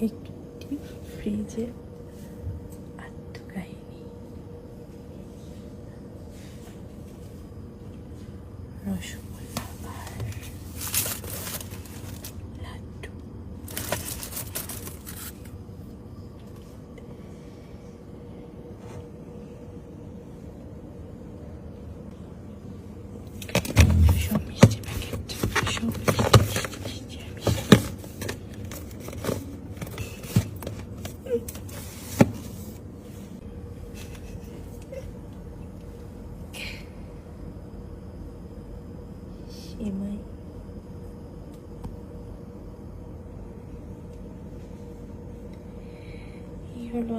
ফ্রিজে আত্মকাহিনী রসগোল্লা আর লাড্ডু। সব মিষ্টি প্যাকেট সব মিষ্টি মিষ্টি মিষ্টি আর মিষ্টি হলো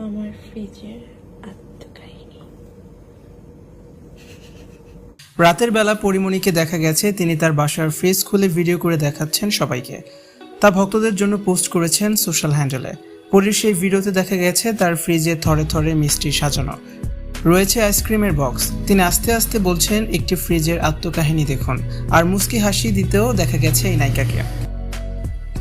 আমার ফ্রিজের রাতের বেলা পরিমণিকে দেখা গেছে, তিনি তার বাসার ফ্রিজ খুলে ভিডিও করে দেখাচ্ছেন সবাইকে। তা ভক্তদের জন্য পোস্ট করেছেন সোশ্যাল হ্যান্ডেলে। পরির সেই ভিডিওতে দেখা গেছে তার ফ্রিজে থরে থরে মিষ্টি সাজানো। রয়েছে আইসক্রিমের বক্স। তিনি আস্তে আস্তে বলছেন, একটি ফ্রিজের আত্মকাহিনী দেখুন। আর মুস্কি হাসি দিতেও দেখা গেছে এই নায়িকাকে।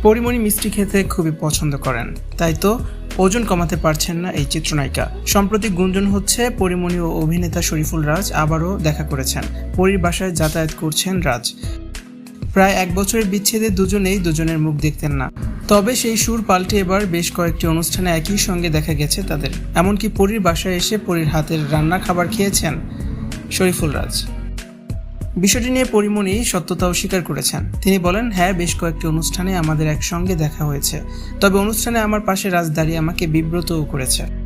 পরিমণি মিষ্টি খেতে খুবই পছন্দ করেন। তাই তো, ওজন কমাতে পারছেন না এই চিত্রনায়িকা। সম্প্রতি গুঞ্জন হচ্ছে পরিমণি ও অভিনেতা শরীফুল রাজ আবারও দেখা করেছেন। পরীর বাসায় যাতায়াত করছেন রাজ। প্রায় এক বছরের বিচ্ছেদে দুজনেই দুজনের মুখ দেখতেন না। তবে সেই সুর পাল্টে এবার বেশ কয়েকটি অনুষ্ঠানে একই সঙ্গে দেখা গেছে তাদের। এমনকি পরীর বাসায় এসে পরীর হাতের রান্না খাবার খেয়েছেন শরীফুল রাজ। বিষয়টি নিয়ে পরিমণি সত্যতা অস্বীকার করেছেন। তিনি বলেন হ্যাঁ বেশ কয়েকটি অনুষ্ঠানে আমাদের একসঙ্গে দেখা হয়েছে। তবে অনুষ্ঠানে আমার পাশে রাজ দাঁড়িয়ে আমাকে বিব্রতও করেছে।